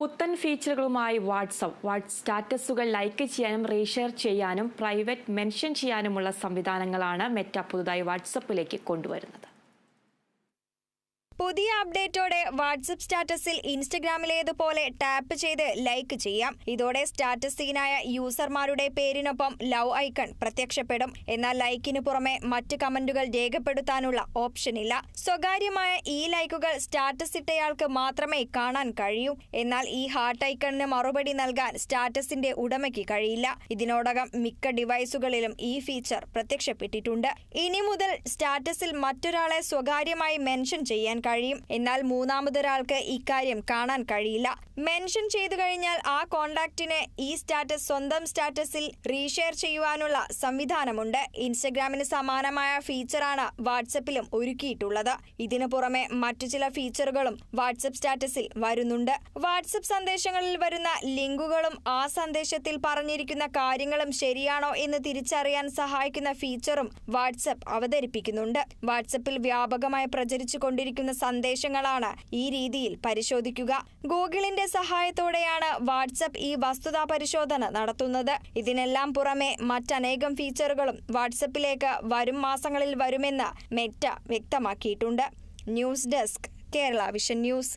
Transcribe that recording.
പുത്തൻ ഫീച്ചറുകളുമായി വാട്സപ്പ് വാട്സ് സ്റ്റാറ്റസുകൾ ലൈക്ക് ചെയ്യാനും റീഷെയർ ചെയ്യാനും പ്രൈവറ്റ് മെൻഷൻ ചെയ്യാനുമുള്ള സംവിധാനങ്ങളാണ് മെറ്റ പുതുതായി വാട്സപ്പിലേക്ക് കൊണ്ടുവരുന്നത്. പുതിയ അപ്ഡേറ്റോടെ വാട്സപ്പ് സ്റ്റാറ്റസിൽ ഇൻസ്റ്റഗ്രാമിലേതുപോലെ ടാപ്പ് ചെയ്ത് ലൈക്ക് ചെയ്യാം. ഇതോടെ സ്റ്റാറ്റസ് സീനായ യൂസർമാരുടെ പേരിനൊപ്പം ലവ് ഐക്കൺ പ്രത്യക്ഷപ്പെടും. എന്നാൽ ലൈക്കിനു പുറമെ മറ്റ് കമന്റുകൾ രേഖപ്പെടുത്താനുള്ള ഓപ്ഷനില്ല. സ്വകാര്യമായ ഈ ലൈക്കുകൾ സ്റ്റാറ്റസ് ഇട്ടയാൾക്ക് മാത്രമേ കാണാൻ കഴിയൂ. എന്നാൽ ഈ ഹാർട്ട് ഐക്കണിന് മറുപടി നൽകാൻ സ്റ്റാറ്റസിന്റെ ഉടമയ്ക്ക് കഴിയില്ല. ഇതിനോടകം മിക്ക ഡിവൈസുകളിലും ഈ ഫീച്ചർ പ്രത്യക്ഷപ്പെട്ടിട്ടുണ്ട്. ഇനി മുതൽ സ്റ്റാറ്റസിൽ മറ്റൊരാളെ സ്വകാര്യമായി മെൻഷൻ ചെയ്യാൻ കഴിയും. എന്നാൽ മൂന്നാമതൊരാൾക്ക് ഇക്കാര്യം കാണാൻ കഴിയില്ല. മെൻഷൻ ചെയ്തു കഴിഞ്ഞാൽ ആ കോണ്ടാക്റ്റിന് ഈ സ്റ്റാറ്റസ് സ്വന്തം സ്റ്റാറ്റസിൽ റീഷെയർ ചെയ്യുവാനുള്ള സംവിധാനമുണ്ട്. ഇൻസ്റ്റഗ്രാമിന് സമാനമായ ഫീച്ചറാണ് വാട്സപ്പിലും ഒരുക്കിയിട്ടുള്ളത്. ഇതിനു പുറമെ മറ്റു ചില ഫീച്ചറുകളും വാട്സപ്പ് സ്റ്റാറ്റസിൽ വരുന്നുണ്ട്. വാട്സപ്പ് സന്ദേശങ്ങളിൽ വരുന്ന ലിങ്കുകളും ആ സന്ദേശത്തിൽ പറഞ്ഞിരിക്കുന്ന കാര്യങ്ങളും ശരിയാണോ എന്ന് തിരിച്ചറിയാൻ സഹായിക്കുന്ന ഫീച്ചറും വാട്സപ്പ് അവതരിപ്പിക്കുന്നുണ്ട്. വാട്സപ്പിൽ വ്യാപകമായി പ്രചരിച്ചു കൊണ്ടിരിക്കുന്ന സന്ദേശങ്ങളാണ് ഈ രീതിയിൽ പരിശോധിക്കുക. ഗൂഗിളിന്റെ സഹായത്തോടെയാണ് വാട്സപ്പ് ഈ വസ്തുതാ പരിശോധന നടത്തുന്നത്. ഇതിനെല്ലാം പുറമെ മറ്റനേകം ഫീച്ചറുകളും വാട്സപ്പിലേക്ക് വരും മാസങ്ങളിൽ വരുമെന്ന് മെറ്റ വ്യക്തമാക്കിയിട്ടുണ്ട്. News desk Kerala Vision News.